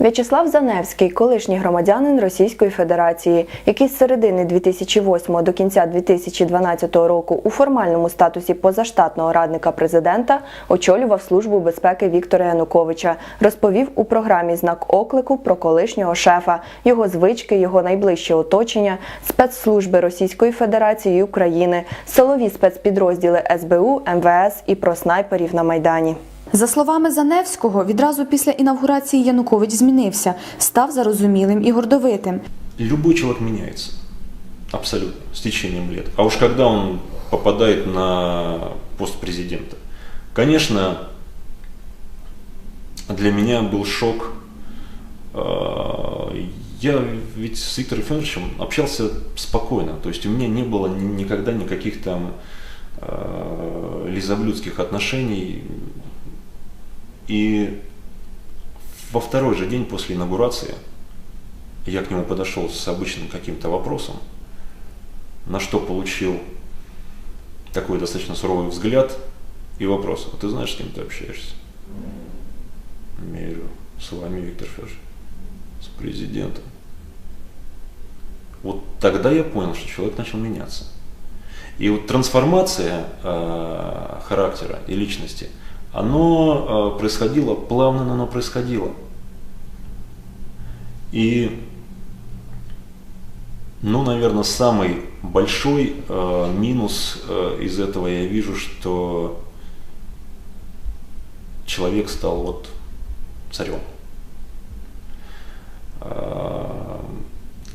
В'ячеслав Заневський, колишній громадянин Російської Федерації, який з середини 2008 до кінця 2012 року у формальному статусі позаштатного радника президента очолював службу безпеки Віктора Януковича, розповів у програмі Знак оклику про колишнього шефа, його звички, його найближче оточення, спецслужби Російської Федерації і України, силові спецпідрозділи СБУ, МВС і про снайперів на майдані. За словами Заневського, відразу після інавгурації Янукович змінився, став зарозумілим і гордовитим. Любой человек меняется. Абсолютно. С течением лет. А уж когда он попадает на пост президента. Конечно, для меня был шок. Э, Я ведь с Виктором Федоровичем общался спокойно. То есть у меня не было ни- никогда никаких там э, лизоблюдских отношений. И во второй же день после инаугурации я к нему подошел с обычным каким-то вопросом, на что получил такой достаточно суровый взгляд и вопрос. А ты знаешь, с кем ты общаешься? Говорю, с вами, Виктор Федорович, с президентом. Вот тогда я понял, что человек начал меняться. И вот трансформация э, характера и личности, оно э, происходило плавно, но оно происходило. И, ну, наверное, самый большой э, минус э, из этого я вижу, что человек стал вот царем. Э,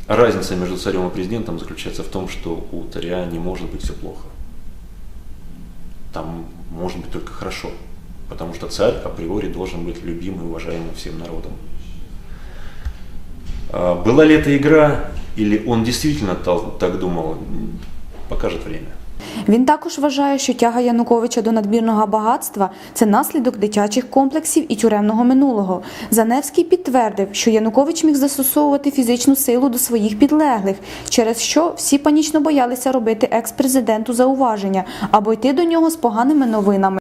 Разница между царем и президентом заключается в том, что у царя не может быть все плохо. Там может быть только хорошо. Потому что царь априори должен быть любимым и уважаемым всем народом. А, Была ли это игра, или он действительно тал- так думал, м, покажет время. Він також вважає, що тяга Януковича до надмірного багатства це наслідок дитячих комплексів і тюремного минулого. Заневський підтвердив, що Янукович міг застосовувати фізичну силу до своїх підлеглих, через що всі панічно боялися робити екс-президенту зауваження або йти до нього з поганими новинами.